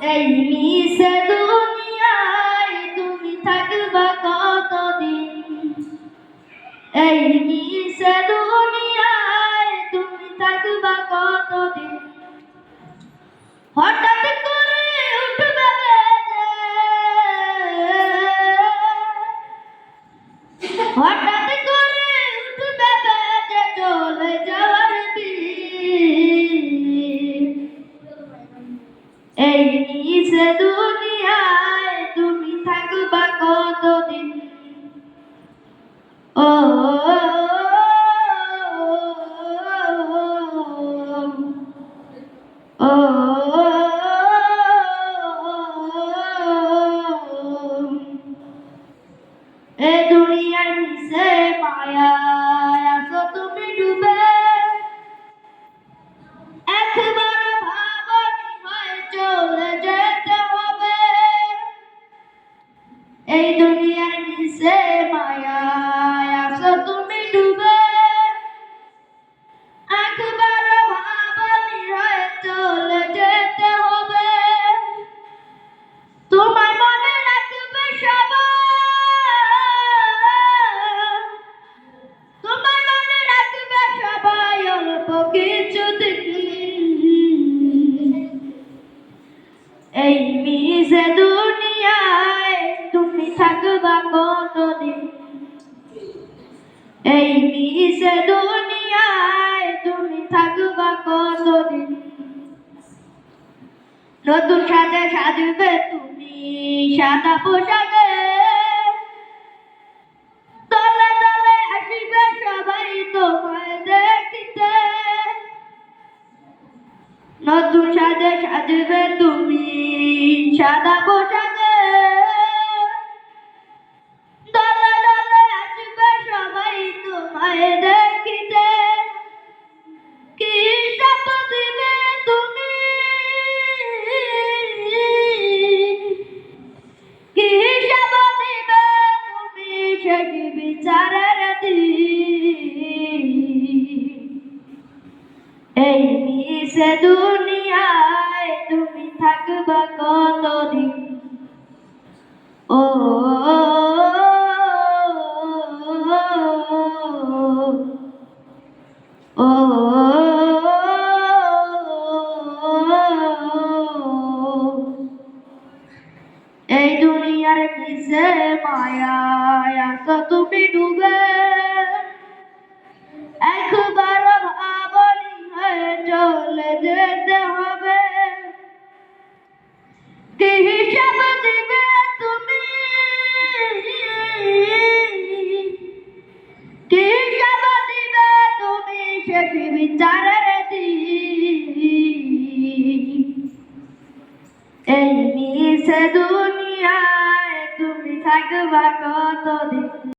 এই মিশে দুনিয়ায় তুমি থাকবা কতদিন? এই মিশে দুনিয়ায় তুমি থাকবা কতদিন? হঠাৎ করে উঠবে হঠাৎ কতদিন ও এ দুনিয়ার নিচে মায়া আসো তুমি ডুবে এই দুনিয়ার নিচে মায়া এই মিশে দুনিয়ায় তুমি থাকবা কতদিন? নতুন সাজে সাজবে তুমি সাদা পোশাকে। তলে তলে আসিবে সবাই তোমায় দেখিতে। নতুন সাজে সাজবে তুমি সাদা পোশাকে। এই মিশে দুনিয়ায় তুমি থাকবা কতদিন? ও এই দুনিয়ার কিসে মায়া তুমি ডুবে এই মিশে দুনিয়ায় তুমি থাকবা কতদিন?